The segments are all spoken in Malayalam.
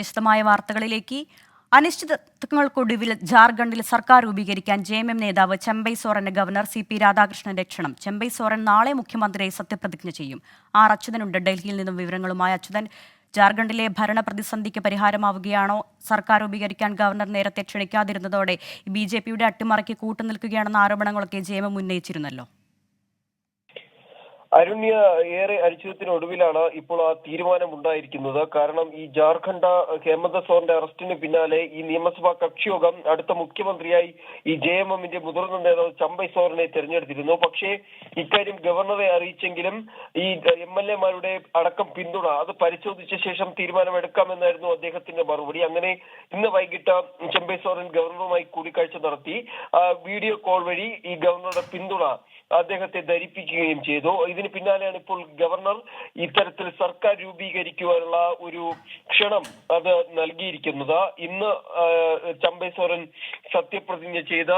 വിശദമായ വാർത്തകളിലേക്ക്. അനിശ്ചിതത്വങ്ങൾക്കൊടുവിൽ ജാർഖണ്ഡിൽ സർക്കാർ രൂപീകരിക്കാൻ ജെ എം എം നേതാവ് ചെമ്പൈ സോറന് ഗവർണർ സി പി രാധാകൃഷ്ണന്റെ ക്ഷണം ചെമ്പൈ സോറൻ നാളെ മുഖ്യമന്ത്രിയെ സത്യപ്രതിജ്ഞ ചെയ്യും. ആർ അച്യുതനുണ്ട്. ഡൽഹിയിൽ നിന്നും വിവരങ്ങളുമായി അച്യുതൻ. ജാർഖണ്ഡിലെ ഭരണ പ്രതിസന്ധിക്ക് പരിഹാരമാവുകയാണോ? സർക്കാർ രൂപീകരിക്കാൻ ഗവർണർ നേരത്തെ ക്ഷണിക്കാതിരുന്നതോടെ ബി ജെ പിയുടെ അട്ടിമറിക്ക് കൂട്ടുനിൽക്കുകയാണെന്ന ആരോപണങ്ങളൊക്കെ ജെ എം എം ഉന്നയിച്ചിരുന്നല്ലോ. അരുണ്യ ഏറെ അനിശ്ചിതത്തിനൊടുവിലാണ് ഇപ്പോൾ ആ തീരുമാനം ഉണ്ടായിരിക്കുന്നത് കാരണം ഈ ജാർഖണ്ഡ് ഹേമന്ത് സോറിന്റെ അറസ്റ്റിന് പിന്നാലെ ഈ നിയമസഭാ കക്ഷിയോഗം അടുത്ത മുഖ്യമന്ത്രിയായി ഈ ജെ എം എമ്മിന്റെ മുതിർന്ന നേതാവ് ചമ്പൈ സോറിനെ തെരഞ്ഞെടുത്തിരുന്നു. പക്ഷേ ഇക്കാര്യം ഗവർണറെ അറിയിച്ചെങ്കിലും ഈ എം എൽ എമാരുടെ അടക്കം പിന്തുണ അത് പരിശോധിച്ച ശേഷം തീരുമാനമെടുക്കാമെന്നായിരുന്നു അദ്ദേഹത്തിന്റെ മറുപടി. അങ്ങനെ ഇന്ന് വൈകിട്ട് ചമ്പൈ സോറൻ ഗവർണറുമായി കൂടിക്കാഴ്ച നടത്തി വീഡിയോ കോൾ വഴി ഈ ഗവർണറുടെ പിന്തുണ അദ്ദേഹത്തെ ധരിപ്പിക്കുകയും ചെയ്തു. ഇതിന് പിന്നാലെയാണ് ഇപ്പോൾ ഗവർണർ ഇത്തരത്തിൽ സർക്കാർ രൂപീകരിക്കുവാനുള്ള ഒരു ക്ഷണം അത് നൽകിയിരിക്കുന്നത്. ഇന്ന് ചമ്പൈ സോറൻ സത്യപ്രതിജ്ഞ ചെയ്ത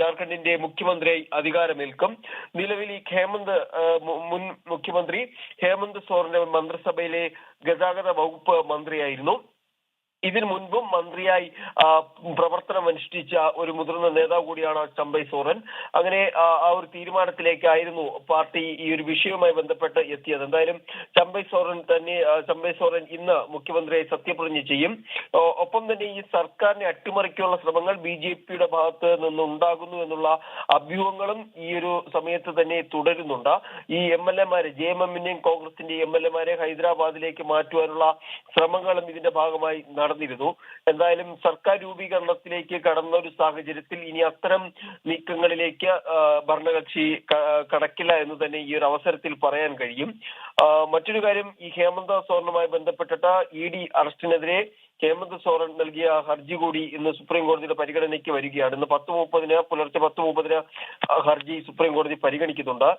ജാർഖണ്ഡിന്റെ മുഖ്യമന്ത്രിയായി അധികാരമേൽക്കും. നിലവിൽ ഈ ഹേമന്ത് മുൻ മുഖ്യമന്ത്രി ഹേമന്ത് സോറന്റെ മന്ത്രിസഭയിലെ ഗതാഗത വകുപ്പ് മന്ത്രിയായിരുന്നു. ഇതിനു മുൻപും മന്ത്രിയായി പ്രവർത്തനം അനുഷ്ഠിച്ച ഒരു മുതിർന്ന നേതാവ് കൂടിയാണ് ചമ്പൈ സോറൻ. അങ്ങനെ ആ, ഒരു തീരുമാനത്തിലേക്കായിരുന്നു പാർട്ടി ഈ ഒരു വിഷയവുമായി ബന്ധപ്പെട്ട് എത്തിയത്. എന്തായാലും ചമ്പൈ സോറൻ തന്നെ ചമ്പൈ സോറൻ ഇന്ന് മുഖ്യമന്ത്രിയെ സത്യപ്രതിജ്ഞ ചെയ്യും. ഒപ്പം തന്നെ ഈ സർക്കാരിനെ അട്ടിമറിക്കാനുള്ള ശ്രമങ്ങൾ ബി ജെ പിയുടെ ഭാഗത്ത് നിന്നുണ്ടാകുന്നു എന്നുള്ള അഭ്യൂഹങ്ങളും ഈ ഒരു സമയത്ത് തന്നെ തുടരുന്നുണ്ട്. ഈ എം എൽ എമാരെ ജെ എം എമ്മിന്റെയും കോൺഗ്രസിന്റെയും എം എൽ എമാരെ ഹൈദരാബാദിലേക്ക് മാറ്റുവാനുള്ള ശ്രമങ്ങളും ഇതിന്റെ ഭാഗമായി നടന്നിരുന്നു. എന്തായാലും സർക്കാർ രൂപീകരണത്തിലേക്ക് കടന്ന ഒരു സാഹചര്യത്തിൽ ഇനി അത്തരം നീക്കങ്ങളിലേക്ക് ഭരണകക്ഷി കടക്കില്ല എന്ന് തന്നെ ഈ ഒരു അവസരത്തിൽ പറയാൻ കഴിയും. മറ്റൊരു കാര്യം ഈ ഹേമന്ത സോറനുമായി ബന്ധപ്പെട്ടിട്ട് ഇ ഡി അറസ്റ്റിനെതിരെ ഹേമന്ത് സോറൻ നൽകിയ ഹർജി കൂടി ഇന്ന് സുപ്രീം കോടതിയുടെ പരിഗണനയ്ക്ക് വരികയാണ്. ഇന്ന് പത്ത് മുപ്പതിന് പുലർച്ചെ പത്ത് മുപ്പതിന് ഹർജി സുപ്രീം കോടതി പരിഗണിക്കുന്നുണ്ട്.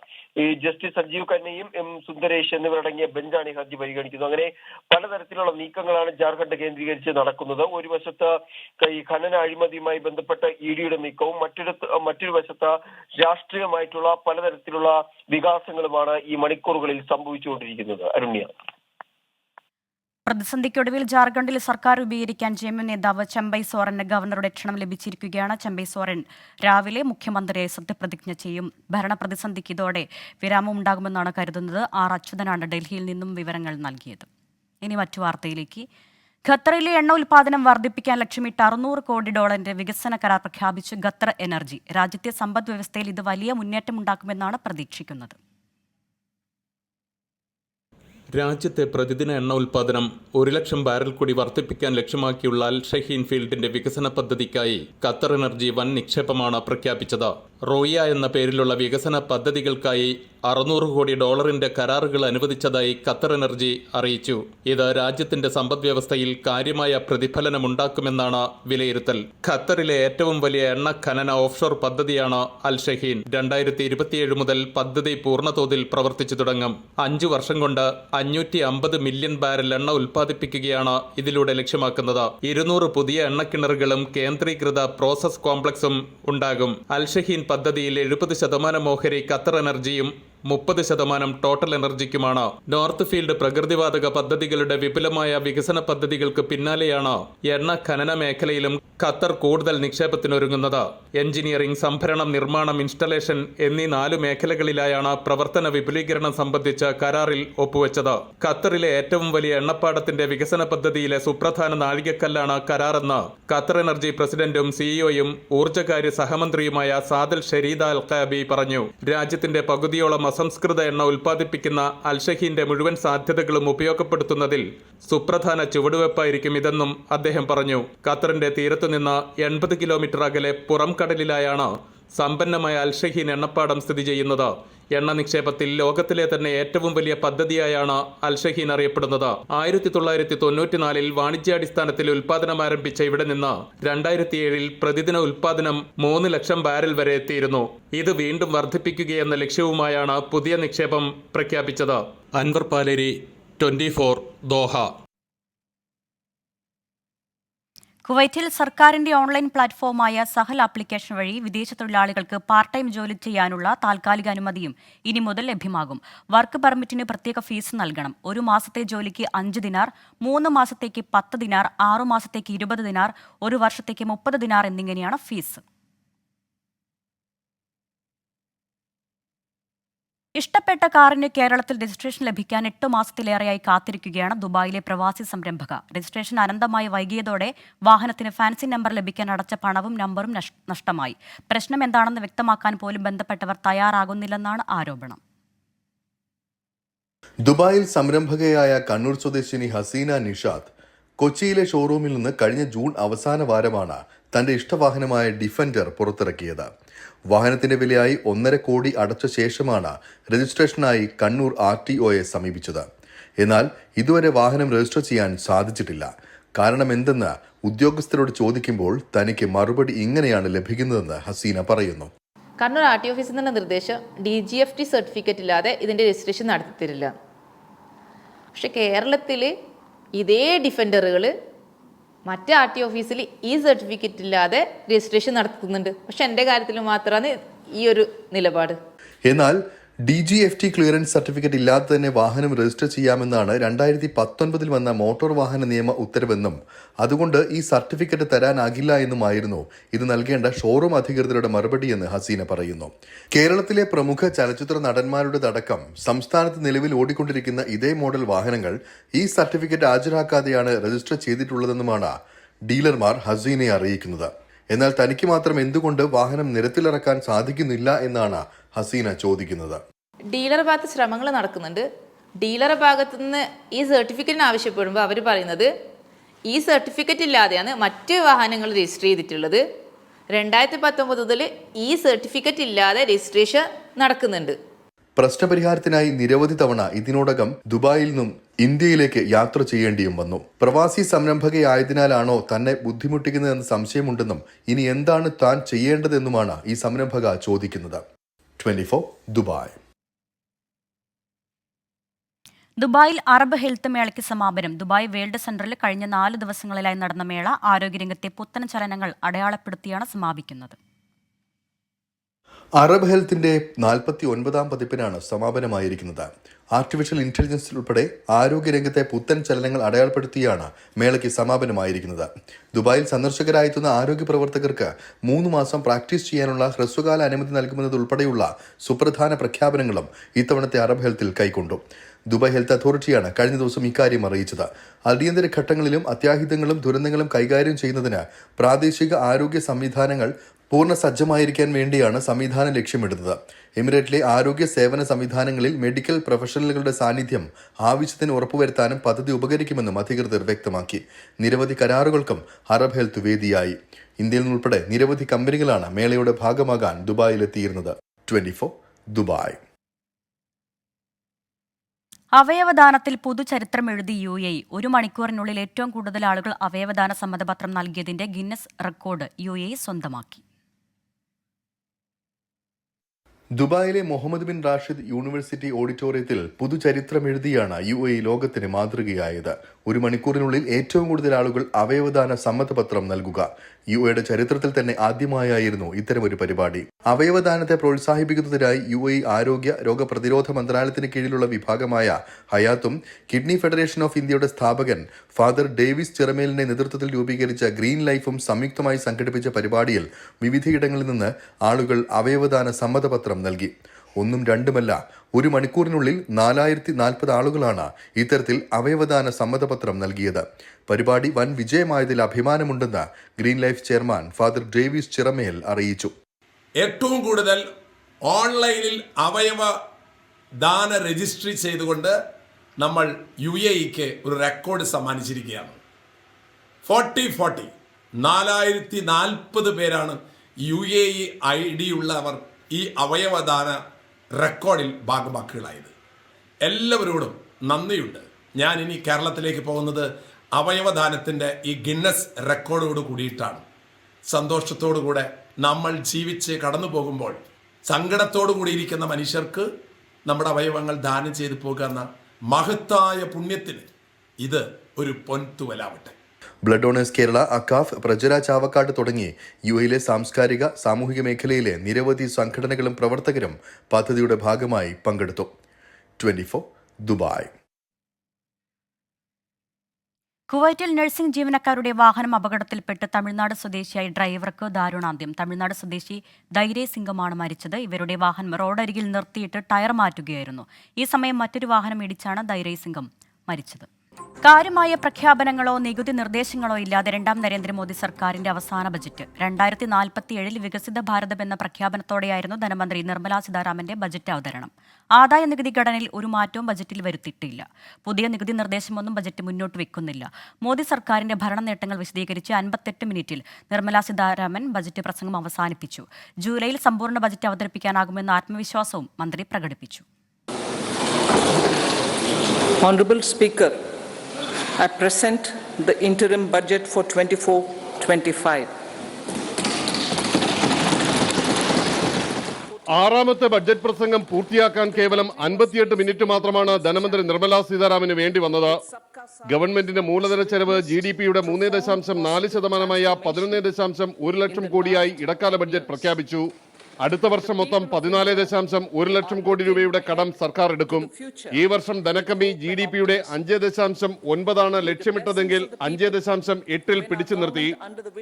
ഈ ജസ്റ്റിസ് സഞ്ജീവ് ഖന്നയും എം സുന്ദരേഷ് എന്നിവരടങ്ങിയ ബെഞ്ചാണ് ഈ ഹർജി പരിഗണിക്കുന്നത്. അങ്ങനെ പലതരത്തിലുള്ള നീക്കങ്ങളാണ് ജാർഖണ്ഡ് കേന്ദ്രീകരിച്ച് നടക്കുന്നത്. ഒരു വശത്ത് ഈ ഖനന അഴിമതിയുമായി ബന്ധപ്പെട്ട ഇ ഡിയുടെ നീക്കവും മറ്റൊരു മറ്റൊരു വശത്ത് രാഷ്ട്രീയമായിട്ടുള്ള പലതരത്തിലുള്ള വികാസങ്ങളുമാണ് ഈ മണിക്കൂറുകളിൽ സംഭവിച്ചുകൊണ്ടിരിക്കുന്നത്. അരുണ്യ. പ്രതിസന്ധിക്കൊടുവിൽ ജാർഖണ്ഡിൽ സർക്കാർ രൂപീകരിക്കാൻ ജെ എം നേതാവ് ചെമ്പൈ സോറന് ഗവർണറുടെ ക്ഷണം ലഭിച്ചിരിക്കുകയാണ്. ചെമ്പൈ സോറൻ രാവിലെ മുഖ്യമന്ത്രിയെ സത്യപ്രതിജ്ഞ ചെയ്യും. ഭരണ പ്രതിസന്ധിക്ക് ഇതോടെ വിരാമം ഉണ്ടാകുമെന്നാണ് കരുതുന്നത്. ആർ അച്യുതനാണ് ഡൽഹിയിൽ നിന്നും വിവരങ്ങൾ നൽകിയത്. ഇനി മറ്റു വാർത്തയിലേക്ക്. ഖത്തറിലെ എണ്ണ ഉൽപാദനം വർദ്ധിപ്പിക്കാൻ ലക്ഷ്യമിട്ട് അറുന്നൂറ് കോടി ഡോളറിന്റെ വികസന കരാർ പ്രഖ്യാപിച്ച് ഖത്തർ എനർജി. രാജ്യത്തെ സമ്പദ് വ്യവസ്ഥയിൽ ഇത് വലിയ മുന്നേറ്റമുണ്ടാക്കുമെന്നാണ് പ്രതീക്ഷിക്കുന്നത്. രാജ്യത്തെ പ്രതിദിന എണ്ണ ഉൽപ്പാദനം ഒരു ലക്ഷം ബാരൽ കൂടി വർദ്ധിപ്പിക്കാൻ ലക്ഷ്യമാക്കിയുള്ള അൽ ഷഹീൻ ഫീൽഡിന്റെ വികസന പദ്ധതിക്കായി ഖത്തർ എനർജി വൻ നിക്ഷേപമാണ് പ്രഖ്യാപിച്ചത്. റോയ എന്ന പേരിലുള്ള വികസന പദ്ധതികൾക്കായി അറുന്നൂറ് കോടി ഡോളറിന്റെ കരാറുകൾ അനുവദിച്ചതായി ഖത്തർ എനർജി അറിയിച്ചു. ഇത് രാജ്യത്തിന്റെ സമ്പദ് വ്യവസ്ഥയിൽ കാര്യമായ പ്രതിഫലനമുണ്ടാക്കുമെന്നാണ് വിലയിരുത്തൽ. ഖത്തറിലെ ഏറ്റവും വലിയ എണ്ണ ഖനന ഓഫ്ഷോർ പദ്ധതിയാണ് അൽ ഷഹീൻ. രണ്ടായിരത്തി ഇരുപത്തിയേഴ് മുതൽ പദ്ധതി പൂർണതോതിൽ പ്രവർത്തിച്ചു തുടങ്ങും. അഞ്ചു വർഷം കൊണ്ട് അഞ്ഞൂറ്റി അമ്പത് മില്യൺ ബാരൽ എണ്ണ ഉൽപ്പാദിപ്പിക്കുകയാണ് ഇതിലൂടെ ലക്ഷ്യമാക്കുന്നത്. ഇരുന്നൂറ് പുതിയ എണ്ണക്കിണറുകളും കേന്ദ്രീകൃത പ്രോസസ് കോംപ്ലക്സും ഉണ്ടാകും. അൽ ഷഹീൻ പദ്ധതിയിൽ എഴുപത് ശതമാനം ഓഹരി ഖത്തർ എനർജിയും മുപ്പത് ശതമാനം ടോട്ടൽ എനർജിക്കുമാണ്. നോർത്ത് ഫീൽഡ് പ്രകൃതിവാതക പദ്ധതികളുടെ വിപുലമായ വികസന പദ്ധതികൾക്ക് പിന്നാലെയാണ് എണ്ണ ഖനന മേഖലയിലും ഖത്തർ കൂടുതൽ നിക്ഷേപത്തിനൊരുങ്ങുന്നത്. എഞ്ചിനീയറിംഗ് സംഭരണം നിർമ്മാണം ഇൻസ്റ്റലേഷൻ എന്നീ നാലു മേഖലകളിലായാണ് പ്രവർത്തന വിപുലീകരണം സംബന്ധിച്ച കരാറിൽ ഒപ്പുവെച്ചത്. ഖത്തറിലെ ഏറ്റവും വലിയ എണ്ണപ്പാടത്തിന്റെ വികസന പദ്ധതിയിലെ സുപ്രധാന നാഴികക്കല്ലാണ് കരാറെന്ന് ഖത്തർ എനർജി പ്രസിഡന്റും സിഇഒയും ഊർജകാര്യ സഹമന്ത്രിയുമായ സാദൽ ഷരീദ അൽ ഖാബി പറഞ്ഞു. രാജ്യത്തിന്റെ പകുതിയോളം അസംസ്കൃത എണ്ണ ഉൽപ്പാദിപ്പിക്കുന്ന അൽഷഹീന്റെ മുഴുവൻ സാധ്യതകളും ഉപയോഗപ്പെടുത്തുന്നതിൽ സുപ്രധാന ചുവടുവെപ്പായിരിക്കും ഇതെന്നും അദ്ദേഹം പറഞ്ഞു. ഖത്തറിന്റെ തീരത്തുനിന്ന് എൺപത് കിലോമീറ്റർ അകലെ പുറം കടലിലായാണ് സമ്പന്നമായ അൽഷഹീൻ എണ്ണപ്പാടം സ്ഥിതി ചെയ്യുന്നത്. എണ്ണ നിക്ഷേപത്തിൽ ലോകത്തിലെ തന്നെ ഏറ്റവും വലിയ പദ്ധതിയായാണ് അൽഷഹീൻ അറിയപ്പെടുന്നത്. ആയിരത്തി തൊള്ളായിരത്തി തൊണ്ണൂറ്റിനാലിൽ വാണിജ്യാടിസ്ഥാനത്തിൽ ഉൽപാദനം ആരംഭിച്ച ഇവിടെ നിന്ന് രണ്ടായിരത്തി ഏഴിൽ പ്രതിദിന ഉൽപാദനം മൂന്ന് ലക്ഷം ബാരൽ വരെ എത്തിയിരുന്നു. ഇത് വീണ്ടും വർദ്ധിപ്പിക്കുകയെന്ന ലക്ഷ്യവുമായാണ് പുതിയ നിക്ഷേപം പ്രഖ്യാപിച്ചത്. Anvar Paleri twenty four Doha. കുവൈറ്റിൽ സർക്കാരിന്റെ ഓൺലൈൻ പ്ലാറ്റ്ഫോമായ സഹൽ ആപ്ലിക്കേഷൻ വഴി വിദേശ തൊഴിലാളികൾക്ക് പാർട്ട് ടൈം ജോലി ചെയ്യാനുള്ള താൽക്കാലിക അനുമതിയും ഇനി മുതൽ ലഭ്യമാകും. വർക്ക് പെർമിറ്റിന് പ്രത്യേക ഫീസ് നൽകണം. ഒരു മാസത്തെ ജോലിക്ക് അഞ്ച് ദിനാർ മൂന്ന് മാസത്തേക്ക് പത്ത് ദിനാർ ആറു മാസത്തേക്ക് ഇരുപത് ദിനാർ ഒരു വർഷത്തേക്ക് മുപ്പത് ദിനാർ എന്നിങ്ങനെയാണ് ഫീസ്. ഇഷ്ടപ്പെട്ട കാറിന് കേരളത്തിൽ രജിസ്ട്രേഷൻ ലഭിക്കാൻ എട്ട് മാസത്തിലേറെയായി കാത്തിരിക്കുകയാണ് ദുബായിലെ പ്രവാസി സംരംഭക. രജിസ്ട്രേഷൻ അനന്തമായി വൈകിയതോടെ വാഹനത്തിന് ഫാൻസി നമ്പർ ലഭിക്കാൻ അടച്ച പണവും നമ്പറും നഷ്ടമായി. പ്രശ്നം എന്താണെന്ന് വ്യക്തമാക്കാൻ പോലും ബന്ധപ്പെട്ടവർ തയ്യാറാകുന്നില്ലെന്നാണ് ആരോപണം. ദുബായിൽ സംരംഭകയായ കണ്ണൂർ സ്വദേശിനി ഹസീന നിഷാദ് കൊച്ചിയിലെ ഷോറൂമിൽ നിന്ന് കഴിഞ്ഞ ജൂൺ അവസാന വാരമാണ് തന്റെ ഇഷ്ടവാഹനമായ ഡിഫൻഡർ പുറത്തിറക്കിയത്. വാഹനത്തിന്റെ വിലയായി ഒന്നര കോടി അടച്ച ശേഷമാണ് രജിസ്ട്രേഷനായി കണ്ണൂർ ആർ ടി ഒയെ സമീപിച്ചത്. എന്നാൽ ഇതുവരെ വാഹനം രജിസ്റ്റർ ചെയ്യാൻ സാധിച്ചിട്ടില്ല. കാരണം എന്തെന്ന് ഉദ്യോഗസ്ഥരോട് ചോദിക്കുമ്പോൾ തനിക്ക് മറുപടി ഇങ്ങനെയാണ് ലഭിക്കുന്നതെന്ന് ഹസീന പറയുന്നു. കണ്ണൂർ ആർ ടി ഓഫീസിൽ നിന്നുള്ള നിർദ്ദേശം D G F T certificate ഇല്ലാതെ ഇതിന്റെ രജിസ്ട്രേഷൻ നടത്തിത്തരില്ല. പക്ഷേ കേരളത്തിൽ ഇതേ ഡിഫൻഡറുകൾ മറ്റേ ആർ ടി ഓഫീസിൽ ഈ സർട്ടിഫിക്കറ്റ് ഇല്ലാതെ രജിസ്ട്രേഷൻ നടത്തുന്നുണ്ട്. പക്ഷെ എന്റെ കാര്യത്തിൽ മാത്രമാണ് ഈ ഒരു നിലപാട്. എന്നാൽ D G F T clearance certificate ഇല്ലാതെ തന്നെ വാഹനം രജിസ്റ്റർ ചെയ്യാമെന്നാണ് രണ്ടായിരത്തി പത്തൊൻപതിൽ വന്ന മോട്ടോർ വാഹന നിയമ ഉത്തരവെന്നും അതുകൊണ്ട് ഈ സർട്ടിഫിക്കറ്റ് തരാനാകില്ല എന്നുമായിരുന്നു ഇത് നൽകേണ്ട ഷോറൂം അധികൃതരുടെ മറുപടിയെന്ന് ഹസീന പറയുന്നു. കേരളത്തിലെ പ്രമുഖ ചലച്ചിത്ര നടന്മാരുടെതടക്കം സംസ്ഥാനത്ത് നിലവിൽ ഓടിക്കൊണ്ടിരിക്കുന്ന ഇതേ മോഡൽ വാഹനങ്ങൾ ഈ സർട്ടിഫിക്കറ്റ് ഹാജരാക്കാതെയാണ് രജിസ്റ്റർ ചെയ്തിട്ടുള്ളതെന്നുമാണ് ഡീലർമാർ ഹസീനയെ അറിയിക്കുന്നത്. എന്നാൽ തനിക്ക് മാത്രം എന്തുകൊണ്ട് വാഹനം നിരത്തിലിറക്കാൻ സാധിക്കുന്നില്ല എന്നാണ് ഹസീന ചോദിക്കുന്നത്. ഡീലർ ഭാഗത്ത് ശ്രമങ്ങൾ നടക്കുന്നുണ്ട്. ഡീലർ ഭാഗത്തു നിന്ന് ഈ സർട്ടിഫിക്കറ്റിന് ആവശ്യപ്പെടുമ്പോൾ അവർ പറയുന്നത് ഈ സർട്ടിഫിക്കറ്റ് ഇല്ലാതെയാണ് മറ്റ് വാഹനങ്ങൾ രജിസ്റ്റർ ചെയ്തിട്ടുള്ളത്. രണ്ടായിരത്തി പത്തൊമ്പത് മുതൽ ഈ സർട്ടിഫിക്കറ്റ് ഇല്ലാതെ രജിസ്ട്രേഷൻ നടക്കുന്നുണ്ട്. പ്രശ്നപരിഹാരത്തിനായി നിരവധി തവണ ഇതിനോടകം ദുബായിൽ നിന്നും ഇന്ത്യയിലേക്ക് യാത്ര ചെയ്യേണ്ടിയും വന്നു. പ്രവാസി സംരംഭകയായതിനാലാണോ തന്നെ ബുദ്ധിമുട്ടിക്കുന്നതെന്ന് സംശയമുണ്ടെന്നും ഇനി എന്താണ് താൻ ചെയ്യേണ്ടതെന്നുമാണ് ഈ സംരംഭക ചോദിക്കുന്നത്. Twenty Dubai. ദുബായിൽ അറബ് ഹെൽത്ത് മേളയ്ക്ക് സമാപനം. ദുബായ് വേൾഡ് സെന്ററിൽ കഴിഞ്ഞ നാല് ദിവസങ്ങളിലായി നടന്ന മേള ആരോഗ്യരംഗത്തെ പുത്തൻ ചലനങ്ങൾ അടയാളപ്പെടുത്തിയാണ് സമാപിക്കുന്നത്. അറബ് ഹെൽത്തിന്റെ നാൽപ്പത്തി ഒൻപതാം പതിപ്പിനാണ് സമാപനമായിരിക്കുന്നത്. ആർട്ടിഫിഷ്യൽ ഇന്റലിജൻസിൽ ഉൾപ്പെടെ ആരോഗ്യരംഗത്തെ പുത്തൻ ചലനങ്ങൾ അടയാളപ്പെടുത്തിയാണ് മേളയ്ക്ക് സമാപനമായിരിക്കുന്നത്. ദുബായിൽ സന്ദർശകരായെത്തുന്ന ആരോഗ്യ പ്രവർത്തകർക്ക് മൂന്ന് മാസം പ്രാക്ടീസ് ചെയ്യാനുള്ള ഹ്രസ്വകാല അനുമതി നൽകുന്നതുൾപ്പെടെയുള്ള സുപ്രധാന പ്രഖ്യാപനങ്ങളും ഇത്തവണത്തെ അറബ് ഹെൽത്തിൽ കൈക്കൊണ്ടു. ദുബായ് ഹെൽത്ത് അതോറിറ്റിയാണ് കഴിഞ്ഞ ദിവസം ഇക്കാര്യം അറിയിച്ചത്. അടിയന്തര ഘട്ടങ്ങളിലും അത്യാഹിതങ്ങളും ദുരന്തങ്ങളും കൈകാര്യം ചെയ്യുന്നതിന് പ്രാദേശിക ആരോഗ്യ സംവിധാനങ്ങൾ പൂർണ സജ്ജമായിരിക്കാൻ വേണ്ടിയാണ് സംവിധാനം ലക്ഷ്യമിടുന്നത്. എമിറേറ്റിലെ ആരോഗ്യ സേവന സംവിധാനങ്ങളിൽ മെഡിക്കൽ പ്രൊഫഷണലുകളുടെ സാന്നിധ്യം ആവശ്യത്തിന് ഉറപ്പുവരുത്താനും പദ്ധതി ഉപകരിക്കുമെന്നും അധികൃതർ വ്യക്തമാക്കി. നിരവധി കരാറുകൾക്കും അറബ് ഹെൽത്ത് വേദിയായി. ഇന്ത്യയിൽ നിന്നുൾപ്പെടെ നിരവധി കമ്പനികളാണ് മേളയുടെ ഭാഗമാകാൻ ദുബായിലെത്തിയിരുന്നത്. Twenty four Dubai. അവയവദാനത്തിൽ പുതുചരിത്രം എഴുതി യു എ ഒരു മണിക്കൂറിനുള്ളിൽ ഏറ്റവും കൂടുതൽ ആളുകൾ അവയവദാന സമ്മതപത്രം നൽകിയതിന്റെ ഗിന്നസ് റെക്കോർഡ് യു എ സ്വന്തമാക്കി. ദുബായിലെ മുഹമ്മദ് ബിൻ റാഷിദ് യൂണിവേഴ്സിറ്റി ഓഡിറ്റോറിയത്തിൽ പുതുചരിത്രം എഴുതിയാണ് യു എ ലോകത്തിന് മാതൃകയായത്. ഒരു മണിക്കൂറിനുള്ളിൽ ഏറ്റവും കൂടുതൽ ആളുകൾ അവയവദാന സമ്മതപത്രം നൽകുക. യു എയുടെ ചരിത്രത്തിൽ തന്നെ ആദ്യമായായിരുന്നു ഇത്തരമൊരു പരിപാടി. അവയവദാനത്തെ പ്രോത്സാഹിപ്പിക്കുന്നതിനായി യു എ ആരോഗ്യ രോഗപ്രതിരോധ മന്ത്രാലയത്തിന് കീഴിലുള്ള വിഭാഗമായ ഹയാത്തും കിഡ്നി ഫെഡറേഷൻ ഓഫ് ഇന്ത്യയുടെ സ്ഥാപകൻ ഫാദർ ഡേവിസ് ചിറമേലിന്റെ നേതൃത്വത്തിൽ രൂപീകരിച്ച ഗ്രീൻ ലൈഫും സംയുക്തമായി സംഘടിപ്പിച്ച പരിപാടിയിൽ വിവിധയിടങ്ങളിൽ നിന്ന് ആളുകൾ അവയവദാന സമ്മതപത്രം നൽകി. ഒന്നും രണ്ടുമല്ല ഒരു മണിക്കൂറിനുള്ളിൽ നാലായിരത്തി നാൽപ്പത് ആളുകളാണ് ഇത്തരത്തിൽ അവയവദാന സമ്മതപത്രം നൽകിയത്. പരിപാടി വൻ വിജയമായതിൽ അഭിമാനമുണ്ടെന്ന് green life chairman father Davis Chiramel അറിയിച്ചു. ഏറ്റവും കൂടുതൽ ഓൺലൈനിൽ അവയവ ദാന രജിസ്ട്രി ചെയ്തുകൊണ്ട് നമ്മൾ യു എ ഇക്ക് ഒരു റെക്കോർഡ് സമ്മാനിച്ചിരിക്കുകയാണ്. ഫോർട്ടി ഫോർട്ടി നാലായിരത്തി നാൽപ്പത് പേരാണ് U A E I D ഉള്ളവർ ഈ അവയവദാന റെക്കോർഡിൽ ഭാഗമാക്കുകളായത് എല്ലാവരോടും നന്ദിയുണ്ട്. ഞാൻ ഇനി കേരളത്തിലേക്ക് പോകുന്നത് അവയവദാനത്തിന്റെ ഈ ഗിന്നസ് റെക്കോർഡോട് കൂടിയിട്ടാണ്. സന്തോഷത്തോടു കൂടെ നമ്മൾ ജീവിച്ച് കടന്നു പോകുമ്പോൾ സങ്കടത്തോടു കൂടിയിരിക്കുന്ന മനുഷ്യർക്ക് നമ്മുടെ അവയവങ്ങൾ ദാനം ചെയ്തു പോകുന്ന മഹത്തായ പുണ്യത്തിന് ഇത് ഒരു പൊൻതുവലാവട്ടെ. ബ്ലഡ് ഡോണേഴ്സ് കേരള അക്കാഫ് പ്രജര ചാവക്കാട് തുടങ്ങി യു എയിലെ സാംസ്കാരിക സാമൂഹിക മേഖലയിലെ നിരവധി സംഘടനകളും പ്രവർത്തകരും പദ്ധതിയുടെ ഭാഗമായി പങ്കെടുത്തു. Twenty Dubai. കുവൈറ്റിൽ നഴ്സിംഗ് ജീവനക്കാരുടെ വാഹനം അപകടത്തിൽപ്പെട്ട് തമിഴ്നാട് സ്വദേശിയായ ഡ്രൈവർക്ക് ദാരുണാന്ത്യം. തമിഴ്നാട് സ്വദേശി ധൈര്യ സിംഗമാണ് മരിച്ചത്. ഇവരുടെ വാഹനം റോഡരികിൽ നിർത്തിയിട്ട് ടയർ മാറ്റുകയായിരുന്നു. ഈ സമയം മറ്റൊരു വാഹനം ഇടിച്ചാണ് ധൈര്യ സിംഗം മരിച്ചത്. കാര്യമായ പ്രഖ്യാപനങ്ങളോ നികുതി നിർദ്ദേശങ്ങളോ ഇല്ലാതെ രണ്ടാം നരേന്ദ്രമോദി സർക്കാരിന്റെ അവസാന ബജറ്റ്. രണ്ടായിരത്തി നാൽപ്പത്തിയേഴിൽ വികസിത ഭാരതം എന്ന പ്രഖ്യാപനത്തോടെയായിരുന്നു ധനമന്ത്രി നിർമ്മലാ സീതാരാമന്റെ ബജറ്റ് അവതരണം. ആദായ നികുതി ഘടനയിൽ ഒരു മാറ്റവും ബജറ്റിൽ വരുത്തിയിട്ടില്ല. പുതിയ നികുതി നിർദ്ദേശമൊന്നും ബജറ്റ് മുന്നോട്ട് വെക്കുന്നില്ല. മോദി സർക്കാരിന്റെ ഭരണ നേട്ടങ്ങൾ വിശദീകരിച്ച് അൻപത്തെട്ട് മിനിറ്റിൽ നിർമ്മലാ സീതാരാമൻ ബജറ്റ് പ്രസംഗം അവസാനിപ്പിച്ചു. ജൂലൈയിൽ സമ്പൂർണ ബജറ്റ് അവതരിപ്പിക്കാനാകുമെന്ന ആത്മവിശ്വാസവും മന്ത്രി പ്രകടിപ്പിച്ചു. Honorable I present the interim budget for 24-25. ആറാമത്തെ ബഡ്ജറ്റ് പ്രസംഗം പൂർത്തിയാക്കാൻ കേവലം അൻപത്തിയെട്ട് മിനിറ്റ് മാത്രമാണ് ധനമന്ത്രി നിർമ്മലാ സീതാരാമന് വേണ്ടി വന്നത് ഗവൺമെന്റിന്റെ മൂലധന ചെലവ് ജി ഡി പിയുടെ മൂന്ന് ദശാംശം നാല് ശതമാനമായ പതിനൊന്ന് ദശാംശം ഒരു ലക്ഷം കോടിയായി ഇടക്കാല ബഡ്ജറ്റ് പ്രഖ്യാപിച്ചു അടുത്ത വർഷം മൊത്തം പതിനാല് ദശാംശം ഒരു ലക്ഷം കോടി രൂപയുടെ കടം സർക്കാർ എടുക്കും. ഈ വർഷം ധനക്കമ്മി ജി ഡി പിയുടെ അഞ്ച് ദശാംശം ഒൻപതാണ് ലക്ഷ്യമിട്ടതെങ്കിൽ അഞ്ച് ദശാംശം എട്ടിൽ പിടിച്ചു നിർത്തി.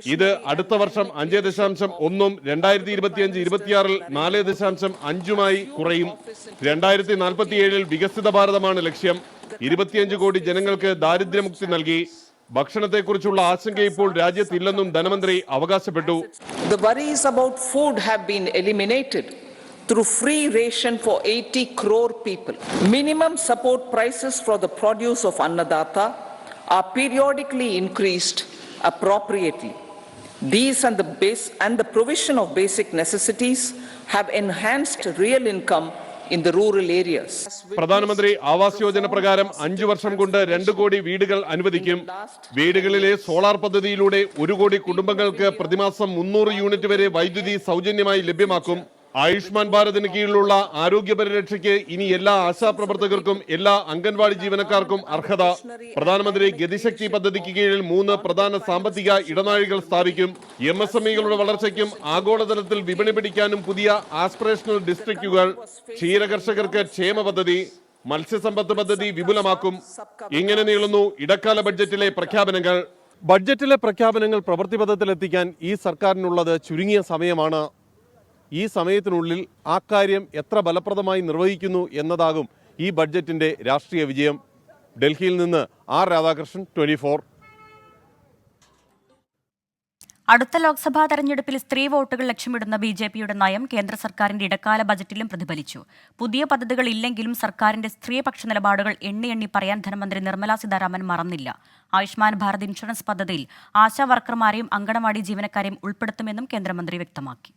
ഇത് അടുത്ത വർഷം അഞ്ച് ദശാംശം ഒന്നും രണ്ടായിരത്തി ഇരുപത്തിയഞ്ച് ഇരുപത്തിയാറിൽ നാല് ദശാംശം അഞ്ചുമായി കുറയും. രണ്ടായിരത്തി നാൽപ്പത്തിയേഴിൽ വികസിത ഭാരതമാണ് ലക്ഷ്യം. ഇരുപത്തിയഞ്ച് കോടി ജനങ്ങൾക്ക് ദാരിദ്ര്യമുക്തി നൽകി. ഭക്ഷണത്തെക്കുറിച്ചുള്ള ആശങ്ക ഇപ്പോൾ രാജ്യത്തില്ലെന്നും ധനമന്ത്രി അവകാശപ്പെട്ടു The worries about food have been eliminated through free ration for 80 crore people. Minimum support prices for the produce of Annadata are periodically increased appropriately. These and the base and the provision of basic necessities have enhanced real income in the rural areas. പ്രധാനമന്ത്രി ആവാസ് യോജന പ്രകാരം അഞ്ചു വർഷം കൊണ്ട് രണ്ട് കോടി വീടുകൾ അനുവദിക്കും വീടുകളിലെ സോളാർ പദ്ധതിയിലൂടെ ഒരു കോടി കുടുംബങ്ങൾക്ക് പ്രതിമാസം മുന്നൂറ് യൂണിറ്റ് വരെ വൈദ്യുതി സൗജന്യമായി ലഭ്യമാക്കും ആയുഷ്മാൻ ഭാരതിന് കീഴിലുള്ള ആരോഗ്യ പരിരക്ഷയ്ക്ക് ഇനി എല്ലാ ആശാപ്രവർത്തകർക്കും എല്ലാ അംഗൻവാടി ജീവനക്കാർക്കും അർഹത. പ്രധാനമന്ത്രി ഗതിശക്തി പദ്ധതിക്ക് കീഴിൽ മൂന്ന് പ്രധാന സാമ്പത്തിക ഇടനാഴികൾ സ്ഥാപിക്കും. എം എസ് എം ഇകളുടെ വളർച്ചയ്ക്കും ആഗോളതലത്തിൽ വിപണി പിടിക്കാനും പുതിയ ആസ്പിറേഷണൽ ഡിസ്ട്രിക്റ്റുകൾ. ക്ഷീരകർഷകർക്ക് ക്ഷേമ പദ്ധതി മത്സ്യസമ്പത്ത് പദ്ധതി വിപുലമാക്കും. ഇങ്ങനെ നീളുന്നു? ഇടക്കാല ബഡ്ജറ്റിലെ പ്രഖ്യാപനങ്ങൾ. ബഡ്ജറ്റിലെ പ്രഖ്യാപനങ്ങൾ പ്രവൃത്തിപഥത്തിലെത്തിക്കാൻ ഈ സർക്കാരിനുള്ളത് ചുരുങ്ങിയ സമയമാണ്. ഈ സമയത്തിനുള്ളിൽ ആ കാര്യം എത്ര ഫലപ്രദമായി നിർവഹിക്കുന്നു എന്നതാകും ഈ ബഡ്ജറ്റിന്റെ രാഷ്ട്രീയ വിജയം. ഡൽഹിയിൽ നിന്ന് ആർ രാധാകൃഷ്ണൻ ട്വന്റി അടുത്ത ലോക്സഭാ തെരഞ്ഞെടുപ്പിൽ സ്ത്രീ വോട്ടുകൾ ലക്ഷ്യമിടുന്ന ബി ജെ പിയുടെ നയം കേന്ദ്ര സർക്കാരിന്റെ ഇടക്കാല ബജറ്റിലും പ്രതിഫലിച്ചു. പുതിയ പദ്ധതികൾ ഇല്ലെങ്കിലും സർക്കാരിന്റെ സ്ത്രീപക്ഷ നിലപാടുകൾ എണ്ണി എണ്ണി പറയാൻ ധനമന്ത്രി നിർമ്മലാ സീതാരാമൻ മറന്നില്ല. ആയുഷ്മാൻ ഭാരത് ഇൻഷുറൻസ് പദ്ധതിയിൽ ആശാ വർക്കർമാരെയും അങ്കണവാടി ജീവനക്കാരെയും ഉൾപ്പെടുത്തുമെന്നും കേന്ദ്രമന്ത്രി വ്യക്തമാക്കി.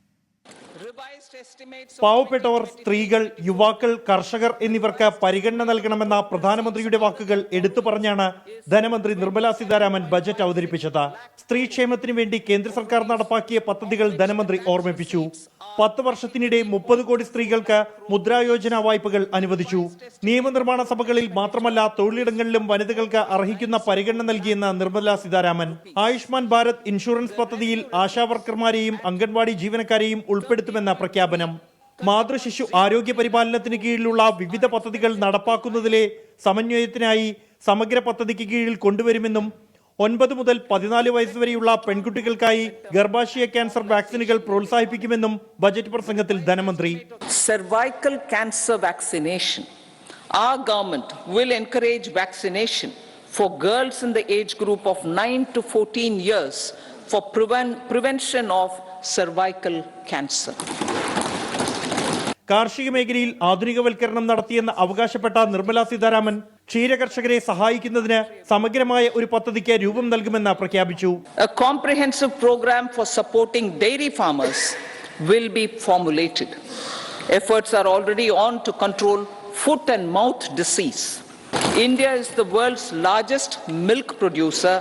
പാവപ്പെട്ടവർ സ്ത്രീകൾ യുവാക്കൾ കർഷകർ എന്നിവർക്ക് പരിഗണന നൽകണമെന്ന പ്രധാനമന്ത്രിയുടെ വാക്കുകൾ എടുത്തു പറഞ്ഞാണ് ധനമന്ത്രി നിർമ്മലാ സീതാരാമൻ ബജറ്റ് അവതരിപ്പിച്ചത്. സ്ത്രീക്ഷേമത്തിനു വേണ്ടി കേന്ദ്ര സർക്കാർ നടപ്പാക്കിയ പദ്ധതികൾ ധനമന്ത്രി ഓർമ്മിപ്പിച്ചു. പത്ത് വർഷത്തിനിടെ മുപ്പത് കോടി സ്ത്രീകൾക്ക് മുദ്രായോജന വായ്പകൾ അനുവദിച്ചു. നിയമനിർമ്മാണ സഭകളിൽ മാത്രമല്ല തൊഴിലിടങ്ങളിലും വനിതകൾക്ക് അർഹിക്കുന്ന പരിഗണന നൽകിയെന്ന് നിർമ്മലാ സീതാരാമൻ. ആയുഷ്മാൻ ഭാരത് ഇൻഷുറൻസ് പദ്ധതിയിൽ ആശാവർക്കർമാരെയും അംഗൻവാടി ജീവനക്കാരെയും ഉൾപ്പെടുത്തുമെന്ന പ്രഖ്യാപനം. മാതൃശിശു ആരോഗ്യ പരിപാലനത്തിന് കീഴിലുള്ള വിവിധ പദ്ധതികൾ നടപ്പാക്കുന്നതിലെ സമന്വയത്തിനായി സമഗ്ര പദ്ധതിക്ക് കീഴിൽ കൊണ്ടുവരുമെന്നും ഒൻപത് മുതൽ പതിനാല് വയസ്സുവരെയുള്ള പെൺകുട്ടികൾക്കായി ഗർഭാശയ ക്യാൻസർ വാക്സിനുകൾ പ്രോത്സാഹിപ്പിക്കുമെന്നും ബജറ്റ് പ്രസംഗത്തിൽ ധനമന്ത്രി. Cervical cancer vaccination uh government will encourage vaccination for girls in the age group of nine to fourteen years for prevention of cervical cancer കാർഷിക മേഖലയിൽ ആധുനികവൽക്കരണം നടത്തിയെന്ന് അവകാശപ്പെട്ട നിർമ്മലാ സീതാരാമൻ ക്ഷീരകർഷകരെ സഹായിക്കുന്നതിന് സമഗ്രമായ ഒരു പദ്ധതിക്ക് രൂപം നൽകുമെന്ന് പ്രഖ്യാപിച്ചു. Comprehensive programme for supporting dairy farmers will be formulated efforts are already on to control foot and mouth disease India is the world's largest milk producer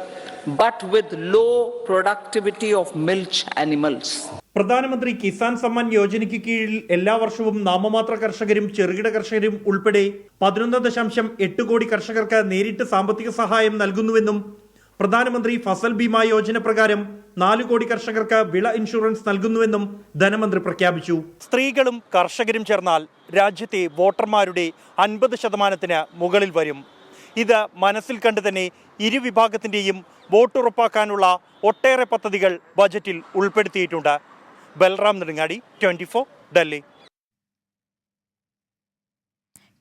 but with low productivity of milch animals. പ്രധാനമന്ത്രി കിസാൻ സമ്മാൻ യോജനയ്ക്ക് കീഴിൽ എല്ലാ വർഷവും നാമമാത്ര കർഷകരും ചെറുകിട കർഷകരും ഉൾപ്പെടെ പതിനൊന്ന് ദശാംശം എട്ട് കോടി കർഷകർക്ക് നേരിട്ട് സാമ്പത്തിക സഹായം നൽകുന്നുവെന്നും പ്രധാനമന്ത്രി ഫസൽ ബീമ യോജന പ്രകാരം നാല് കോടി കർഷകർക്ക് വിള ഇൻഷുറൻസ് നൽകുന്നുവെന്നും ധനമന്ത്രി പ്രഖ്യാപിച്ചു സ്ത്രീകളും കർഷകരും ചേർന്നാൽ രാജ്യത്തെ വോട്ടർമാരുടെ അൻപത് ശതമാനത്തിന് മുകളിൽ വരും ഇത് മനസ്സിൽ കണ്ട് തന്നെ ഇരുവിഭാഗത്തിന്റെയും വോട്ട് ഉറപ്പാക്കാനുള്ള ഒട്ടേറെ പദ്ധതികൾ ബജറ്റിൽ ഉൾപ്പെടുത്തിയിട്ടുണ്ട്. ബൽറാം നെടുങ്ങാടി ട്വന്റി ഡൽഹി.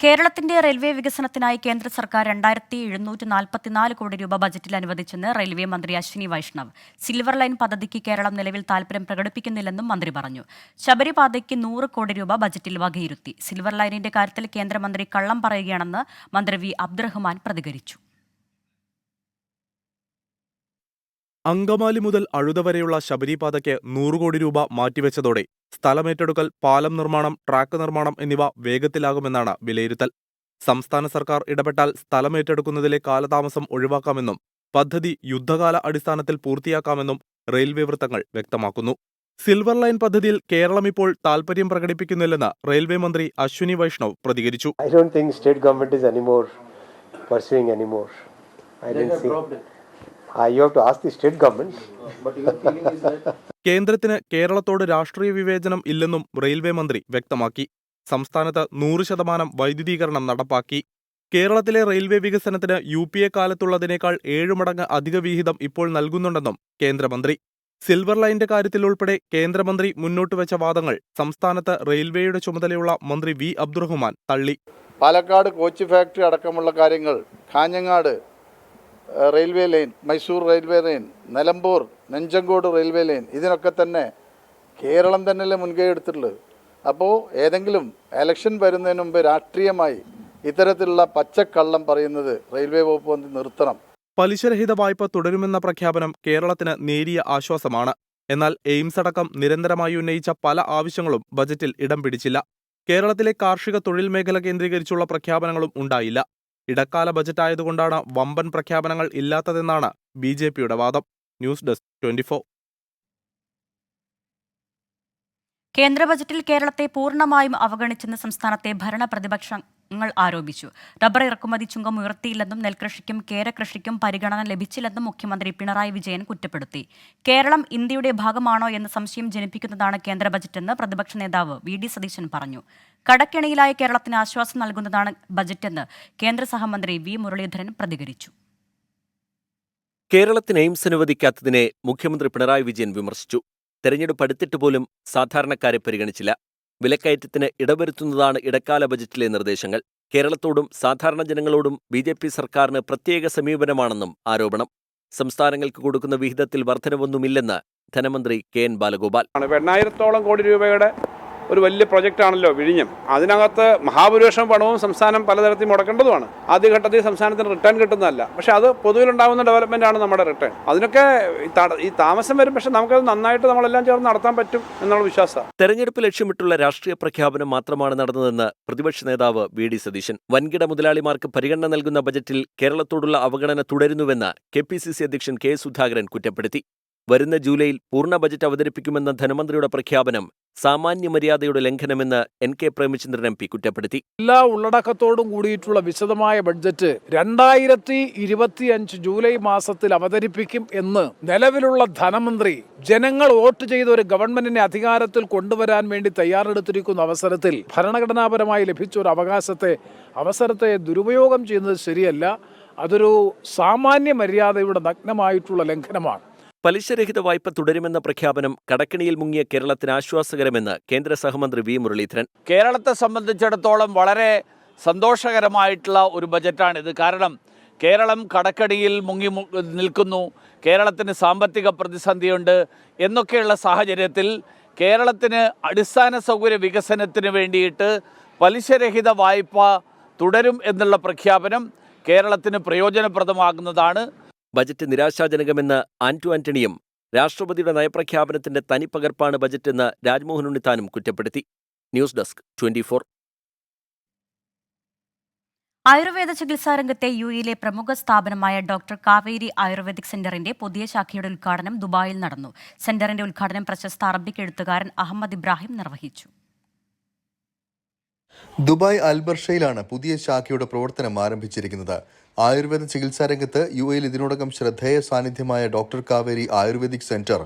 കേരളത്തിന്റെ റെയിൽവേ വികസനത്തിനായി കേന്ദ്ര സർക്കാർ രണ്ടായിരത്തി എഴുന്നൂറ്റി നാൽപ്പത്തിനാല് കോടി രൂപ ബജറ്റിൽ അനുവദിച്ചെന്ന് റെയിൽവേ മന്ത്രി അശ്വിനി വൈഷ്ണവ്. സിൽവർ ലൈൻ പദ്ധതിക്ക് കേരളം നിലവിൽ താൽപര്യം പ്രകടിപ്പിക്കുന്നില്ലെന്നും മന്ത്രി പറഞ്ഞു. ശബരിപാതയ്ക്ക് നൂറ് കോടി രൂപ ബജറ്റിൽ വകയിരുത്തി. സിൽവർ ലൈനിന്റെ കാര്യത്തിൽ കേന്ദ്രമന്ത്രി കള്ളം പറയുകയാണെന്ന് മന്ത്രി വി അബ്ദുറഹ്മാൻ പ്രതികരിച്ചു. അങ്കമാലി മുതൽ അഴുത വരെയുള്ള ശബരിപാതയ്ക്ക് നൂറ് കോടി രൂപ മാറ്റിവെച്ചതോടെ സ്ഥലമേറ്റെടുക്കൽ പാലം നിർമ്മാണം ട്രാക്ക് നിർമ്മാണം എന്നിവ വേഗത്തിലാകുമെന്നാണ് വിലയിരുത്തൽ. സംസ്ഥാന സർക്കാർ ഇടപെട്ടാൽ സ്ഥലമേറ്റെടുക്കുന്നതിലെ കാലതാമസം ഒഴിവാക്കാമെന്നും പദ്ധതി യുദ്ധകാല അടിസ്ഥാനത്തിൽ പൂർത്തിയാക്കാമെന്നും റെയിൽവേ വൃത്തങ്ങൾ വ്യക്തമാക്കുന്നു. സിൽവർ ലൈൻ പദ്ധതിയിൽ കേരളം ഇപ്പോൾ താൽപര്യം പ്രകടിപ്പിക്കുന്നില്ലെന്ന് റെയിൽവേ മന്ത്രി അശ്വിനി വൈഷ്ണവ് പ്രതികരിച്ചു. I don't think state government is anymore pursuing anymore I don't see. You have to ask the state government. കേന്ദ്രത്തിന് കേരളത്തോട് രാഷ്ട്രീയ വിവേചനം ഇല്ലെന്നും റെയിൽവേ മന്ത്രി വ്യക്തമാക്കി. സംസ്ഥാനത്ത് നൂറ് ശതമാനം വൈദ്യുതീകരണം നടപ്പാക്കി. കേരളത്തിലെ റെയിൽവേ വികസനത്തിന് യു പി എ കാലത്തുള്ളതിനേക്കാൾ ഏഴ് മടങ്ങ് അധിക വിഹിതം ഇപ്പോൾ നൽകുന്നുണ്ടെന്നും കേന്ദ്രമന്ത്രി. സിൽവർ ലൈന്റെ കാര്യത്തിൽ ഉൾപ്പെടെ കേന്ദ്രമന്ത്രി മുന്നോട്ട് വെച്ച വാദങ്ങൾ സംസ്ഥാനത്ത് റെയിൽവേയുടെ ചുമതലയുള്ള മന്ത്രി വി അബ്ദുറഹ്മാൻ തള്ളി. പാലക്കാട് കോച്ച് ഫാക്ടറി അടക്കമുള്ള കാര്യങ്ങൾ Kanhangad railway line Mysore railway line Nilambur Nanjangud railway line ഇതിനൊക്കെ തന്നെ കേരളം തന്നെയല്ലേ മുൻകൈ എടുത്തിട്ടുള്ളത്. അപ്പോൾ ഏതെങ്കിലും എലക്ഷൻ വരുന്നതിന് മുമ്പ് രാഷ്ട്രീയമായി ഇത്തരത്തിലുള്ള പച്ചക്കള്ളം പറയുന്നത് റെയിൽവേ വകുപ്പ് വന്ന് നിർത്തണം. പലിശരഹിത വായ്പ തുടരുമെന്ന പ്രഖ്യാപനം കേരളത്തിന് നേരിയ ആശ്വാസമാണ്. എന്നാൽ എയിംസ് അടക്കം നിരന്തരമായി ഉന്നയിച്ച പല ആവശ്യങ്ങളും ബജറ്റിൽ ഇടം പിടിച്ചില്ല. കേരളത്തിലെ കാർഷിക തൊഴിൽ മേഖല കേന്ദ്രീകരിച്ചുള്ള പ്രഖ്യാപനങ്ങളും ഉണ്ടായില്ല. ഇടക്കാല ബജറ്റായതുകൊണ്ടാണ് വമ്പൻ പ്രഖ്യാപനങ്ങൾ ഇല്ലാത്തതെന്നാണ് ബി ജെ പിയുടെ വാദം. ന്യൂസ് ഡെസ്ക് ട്വന്റി കേന്ദ്ര ബജറ്റിൽ കേരളത്തെ പൂർണമായും അവഗണിച്ചെന്ന് സംസ്ഥാനത്തെ ഭരണ പ്രതിപക്ഷങ്ങൾ ആരോപിച്ചു. റബ്ബർ ഇറക്കുമതി ചുങ്കം ഉയർത്തിയില്ലെന്നും നെൽകൃഷിക്കും കേരകൃഷിക്കും പരിഗണന ലഭിച്ചില്ലെന്നും മുഖ്യമന്ത്രി പിണറായി വിജയൻ കുറ്റപ്പെടുത്തി. കേരളം ഇന്ത്യയുടെ ഭാഗമാണോ എന്ന സംശയം ജനിപ്പിക്കുന്നതാണ് കേന്ദ്ര ബജറ്റെന്ന് പ്രതിപക്ഷ നേതാവ് വി ഡി സതീശൻ പറഞ്ഞു. കടക്കെണിയിലായ കേരളത്തിന് ആശ്വാസം നൽകുന്നതാണ് ബജറ്റെന്ന് കേന്ദ്ര സഹമന്ത്രി വി മുരളീധരൻ പ്രതികരിച്ചു. കേരളത്തിന് എയിംസ് അനുവദിക്കാത്തതിനെ മുഖ്യമന്ത്രി പിണറായി വിജയൻ വിമർശിച്ചു. തെരഞ്ഞെടുപ്പ് അടുത്തിട്ട് പോലും സാധാരണക്കാരെ പരിഗണിച്ചില്ല. വിലക്കയറ്റത്തിന് ഇടവരുത്തുന്നതാണ് ഇടക്കാല ബജറ്റിലെ നിർദ്ദേശങ്ങൾ. കേരളത്തോടും സാധാരണ ജനങ്ങളോടും ബി ജെ പി സർക്കാരിന് പ്രത്യേക സമീപനമാണെന്നും ആരോപണം. സംസ്ഥാനങ്ങൾക്ക് കൊടുക്കുന്ന വിഹിതത്തിൽ വർധനവൊന്നുമില്ലെന്ന് ധനമന്ത്രി കെ എൻ ബാലഗോപാൽ. എണ്ണായിരത്തോളം കോടി രൂപയുടെ ഒരു വലിയ പ്രൊജക്റ്റാണല്ലോ വിഴിഞ്ഞം. അതിനകത്ത് മഹാഭൂരിപക്ഷം പണവും സംസ്ഥാനം പലതരത്തിൽ മുടക്കേണ്ടതുമാണ്. ആദ്യഘട്ടത്തിൽ സംസ്ഥാനത്തിന് റിട്ടേൺ കിട്ടുന്നതല്ല. പക്ഷേ അത് പൊതുവിലുണ്ടാകുന്ന ഡെവലപ്മെന്റ് ആണ് നമ്മുടെ റിട്ടേൺ അതിനൊക്കെ ഈ താമസം വരും. പക്ഷേ നമുക്കത് നന്നായിട്ട് നമ്മളെല്ലാം ചേർന്ന് നടത്താൻ പറ്റും എന്നുള്ള വിശ്വാസമാണ്. തെരഞ്ഞെടുപ്പ് ലക്ഷ്യമിട്ടുള്ള രാഷ്ട്രീയ പ്രഖ്യാപനം മാത്രമാണ് നടന്നതെന്ന് പ്രതിപക്ഷ നേതാവ് വി ഡി സതീശൻ. വൻകിട മുതലാളിമാർക്ക് പരിഗണന നൽകുന്ന ബജറ്റിൽ കേരളത്തോടുള്ള അവഗണന തുടരുന്നുവെന്ന് കെ പി സി സി അധ്യക്ഷൻ കെ സുധാകരൻ കുറ്റപ്പെടുത്തി. വരുന്ന ജൂലൈയിൽ പൂർണ ബജറ്റ് അവതരിപ്പിക്കുമെന്ന ധനമന്ത്രിയുടെ പ്രഖ്യാപനം സാമാന്യ മര്യാദയുടെ ലംഘനമെന്ന് N K Premachandran M P കുറ്റപ്പെടുത്തി. എല്ലാ ഉള്ളടക്കത്തോടും കൂടിയിട്ടുള്ള വിശദമായ ബഡ്ജറ്റ് രണ്ടായിരത്തി ഇരുപത്തിയഞ്ച് ജൂലൈ മാസത്തിൽ അവതരിപ്പിക്കും എന്ന് നിലവിലുള്ള ധനമന്ത്രി ജനങ്ങൾ വോട്ട് ചെയ്ത ഒരു ഗവൺമെന്റിനെ അധികാരത്തിൽ കൊണ്ടുവരാൻ വേണ്ടി തയ്യാറെടുത്തിരിക്കുന്ന അവസരത്തിൽ ഭരണഘടനാപരമായി ലഭിച്ച ഒരു അവകാശത്തെ അവസരത്തെ ദുരുപയോഗം ചെയ്യുന്നത് ശരിയല്ല. അതൊരു സാമാന്യ മര്യാദയുടെ നഗ്നമായിട്ടുള്ള ലംഘനമാണ്. പലിശരഹിത വായ്പ തുടരുമെന്ന പ്രഖ്യാപനം കടക്കിണിയിൽ മുങ്ങിയ കേരളത്തിന് ആശ്വാസകരമെന്ന് കേന്ദ്ര സഹമന്ത്രി വി മുരളീധരൻ. കേരളത്തെ സംബന്ധിച്ചിടത്തോളം വളരെ സന്തോഷകരമായിട്ടുള്ള ഒരു ബജറ്റാണിത്. കാരണം കേരളം കടക്കടിയിൽ മുങ്ങി നിൽക്കുന്നു കേരളത്തിന് സാമ്പത്തിക പ്രതിസന്ധിയുണ്ട് എന്നൊക്കെയുള്ള സാഹചര്യത്തിൽ കേരളത്തിന് അടിസ്ഥാന സൗകര്യ വികസനത്തിന് വേണ്ടിയിട്ട് പലിശരഹിത വായ്പ തുടരും എന്നുള്ള പ്രഖ്യാപനം കേരളത്തിന് പ്രയോജനപ്രദമാകുന്നതാണ്. ബജറ്റ് നിരാശാജനകമെന്ന് ആന്റു ആന്റണിയും രാഷ്ട്രപതിയുടെ നയപ്രഖ്യാപനത്തിന്റെ തനിപ്പകർപ്പാണ് ബജറ്റെന്ന് രാജ്മോഹൻ ഉണ്ണിത്താനും കുറ്റപ്പെടുത്തി. News desk twenty four. Ayurveda ചികിത്സാ രംഗത്തെ യു എയിലെ പ്രമുഖ സ്ഥാപനമായ ഡോക്ടർ കാവേരി ആയുർവേദിക് സെന്ററിന്റെ പുതിയ ശാഖയുടെ ഉദ്ഘാടനം ദുബായിൽ നടന്നു. സെന്ററിന്റെ ഉദ്ഘാടനം പ്രശസ്ത അറബിക് എഴുത്തുകാരൻ അഹമ്മദ് ഇബ്രാഹിം നിർവഹിച്ചു. ദുബായ് അൽബർഷയിലാണ് പുതിയ ശാഖയുടെ പ്രവർത്തനം ആരംഭിച്ചിരിക്കുന്നത്. ആയുർവേദ ചികിത്സാ രംഗത്ത് യു എയിൽ ഇതിനോടകം ശ്രദ്ധേയ സാന്നിധ്യമായ ഡോക്ടർ കാവേരി ആയുർവേദിക് സെന്റർ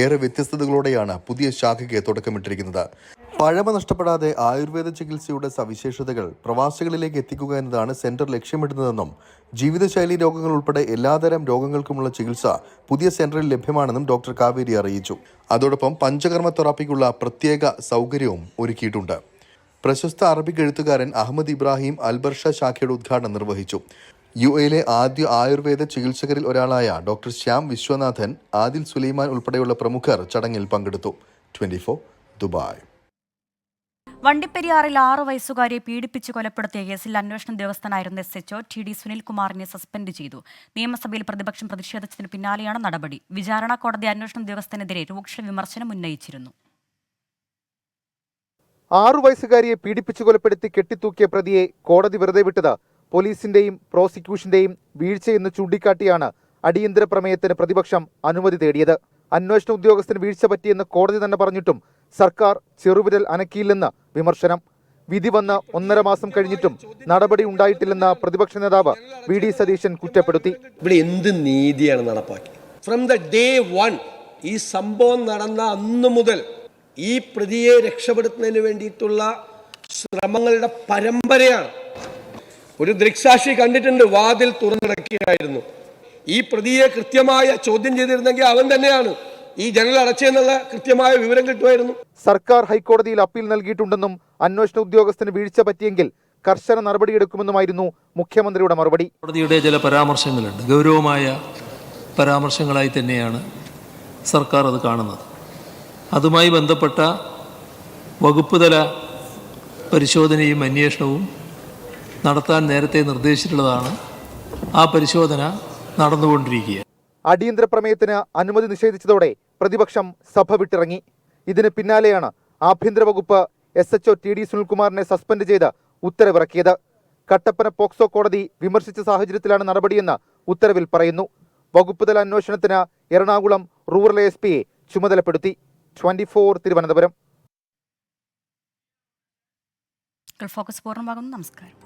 ഏറെ വ്യത്യസ്തതകളോടെയാണ് പുതിയ ശാഖയ്ക്ക് തുടക്കമിട്ടിരിക്കുന്നത്. പഴമ നഷ്ടപ്പെടാതെ ആയുർവേദ ചികിത്സയുടെ സവിശേഷതകൾ പ്രവാസികളിലേക്ക് എത്തിക്കുക എന്നതാണ് സെന്റർ ലക്ഷ്യമിടുന്നതെന്നും ജീവിതശൈലി രോഗങ്ങൾ ഉൾപ്പെടെ എല്ലാതരം രോഗങ്ങൾക്കുമുള്ള ചികിത്സ പുതിയ സെന്ററിൽ ലഭ്യമാണെന്നും ഡോക്ടർ കാവേരി അറിയിച്ചു. അതോടൊപ്പം പഞ്ചകർമ്മ തെറാപ്പിക്കുള്ള പ്രത്യേക സൗകര്യവും ഒരുക്കിയിട്ടുണ്ട്. പ്രശസ്ത അറബിക് എഴുത്തുകാരൻ അഹമ്മദ് ഇബ്രാഹിം അൽബർഷ ശാഖയുടെ ഉദ്ഘാടനം നിർവഹിച്ചു. യു എയിലെ ആദ്യ ആയുർവേദ ചികിത്സകരിൽ ഒരാളായ ഡോക്ടർ ശ്യാം വിശ്വനാഥൻ ആദിൽ സുലൈമാൻ ഉൾപ്പെടെയുള്ള പ്രമുഖർ ചടങ്ങിൽ പങ്കെടുത്തു. Twenty Dubai. വണ്ടിപ്പെരിയാറിൽ ആറു വയസ്സുകാരിയെ പീഡിപ്പിച്ച് കൊലപ്പെടുത്തിയ കേസിൽ അന്വേഷണ ഉദ്യോഗസ്ഥനായിരുന്ന എസ് എച്ച്ഒ ടി ഡി സുനിൽകുമാറിനെ സസ്പെൻഡ് ചെയ്തു. നിയമസഭയിൽ പ്രതിപക്ഷം പ്രതിഷേധിച്ചതിന് പിന്നാലെയാണ് നടപടി. വിചാരണ കോടതി അന്വേഷണ ഉദ്യോഗസ്ഥനെതിരെ രൂക്ഷ വിമർശനം ഉന്നയിച്ചിരുന്നു. ആറു വയസ്സുകാരിയെ പീഡിപ്പിച്ചു കൊലപ്പെടുത്തി കെട്ടിത്തൂക്കിയ പ്രതിയെ കോടതി വെറുതെ വിട്ടത് പോലീസിന്റെയും പ്രോസിക്യൂഷന്റെയും വീഴ്ചയെന്ന് ചൂണ്ടിക്കാട്ടിയാണ് അടിയന്തര പ്രമേയത്തിന് പ്രതിപക്ഷം അനുമതി തേടിയത്. അന്വേഷണ ഉദ്യോഗസ്ഥന് വീഴ്ച പറ്റിയെന്ന് കോടതി തന്നെ പറഞ്ഞിട്ടും സർക്കാർ ചെറുവിരൽ അനക്കിയില്ലെന്ന് വിമർശനം. വിധി വന്ന് ഒന്നര മാസം കഴിഞ്ഞിട്ടും നടപടി ഉണ്ടായിട്ടില്ലെന്ന പ്രതിപക്ഷ നേതാവ് വി ഡി സതീശൻ കുറ്റപ്പെടുത്തി. ഇവിടെ എന്ത് നീതിയാണ് നടപ്പാക്കി? ഫ്രം ദ ഡേ വൺ ഈ സംഭവം നടന്ന അന്ന് മുതൽ ഈ പ്രതിയെ രക്ഷപ്പെടുത്തുന്നതിന് വേണ്ടിയിട്ടുള്ള ശ്രമങ്ങളുടെ പരമ്പരയാണ് ഒരു ദൃക്സാക്ഷി കണ്ടിട്ടുണ്ട് വാതിൽ തുറന്നിടക്കുകയായിരുന്നു ഈ പ്രതിയെ കൃത്യമായ ചോദ്യം ചെയ്തിരുന്നെങ്കിൽ അവൻ തന്നെയാണ്. ഈ ജനൽ അടച്ചെന്നുള്ള കൃത്യമായ വിവരം കിട്ടുമായിരുന്നു. സർക്കാർ ഹൈക്കോടതിയിൽ അപ്പീൽ നൽകിയിട്ടുണ്ടെന്നും അന്വേഷണ ഉദ്യോഗസ്ഥന് വീഴ്ച പറ്റിയെങ്കിൽ കർശന നടപടിയെടുക്കുമെന്നുമായിരുന്നു മുഖ്യമന്ത്രിയുടെ മറുപടി. കോടതിയുടെ ചില പരാമർശങ്ങളുണ്ട്. ഗൗരവമായ പരാമർശങ്ങളായി തന്നെയാണ് സർക്കാർ അത് കാണുന്നത്. അതുമായി ബന്ധപ്പെട്ട വകുപ്പ് തല പരിശോധനയും അന്വേഷണവും നടത്താൻ നേരത്തെ നിർദ്ദേശിച്ചിട്ടുള്ളതാണ് ആ പരിശോധന നടന്നുകൊണ്ടിരിക്കുക അടിയന്തര പ്രമേയത്തിന് അനുമതി നിഷേധിച്ചതോടെ പ്രതിപക്ഷം സഭ വിട്ടിറങ്ങി. ഇതിന് പിന്നാലെയാണ് ആഭ്യന്തര വകുപ്പ് എസ് എച്ച്ഒ ടി ഡി സുനിൽകുമാറിനെ സസ്പെൻഡ് ചെയ്ത് ഉത്തരവിറക്കിയത്. കട്ടപ്പന പോക്സോ കോടതി വിമർശിച്ച സാഹചര്യത്തിലാണ് നടപടിയെന്ന് ഉത്തരവിൽ പറയുന്നു. വകുപ്പുതല അന്വേഷണത്തിന് എറണാകുളം റൂറൽ എസ് പിയെ ചുമതലപ്പെടുത്തി. Twenty four Thiruvananthapuram. ഫോക്കസ് പൂർണമാകുന്നു. നമസ്കാരം.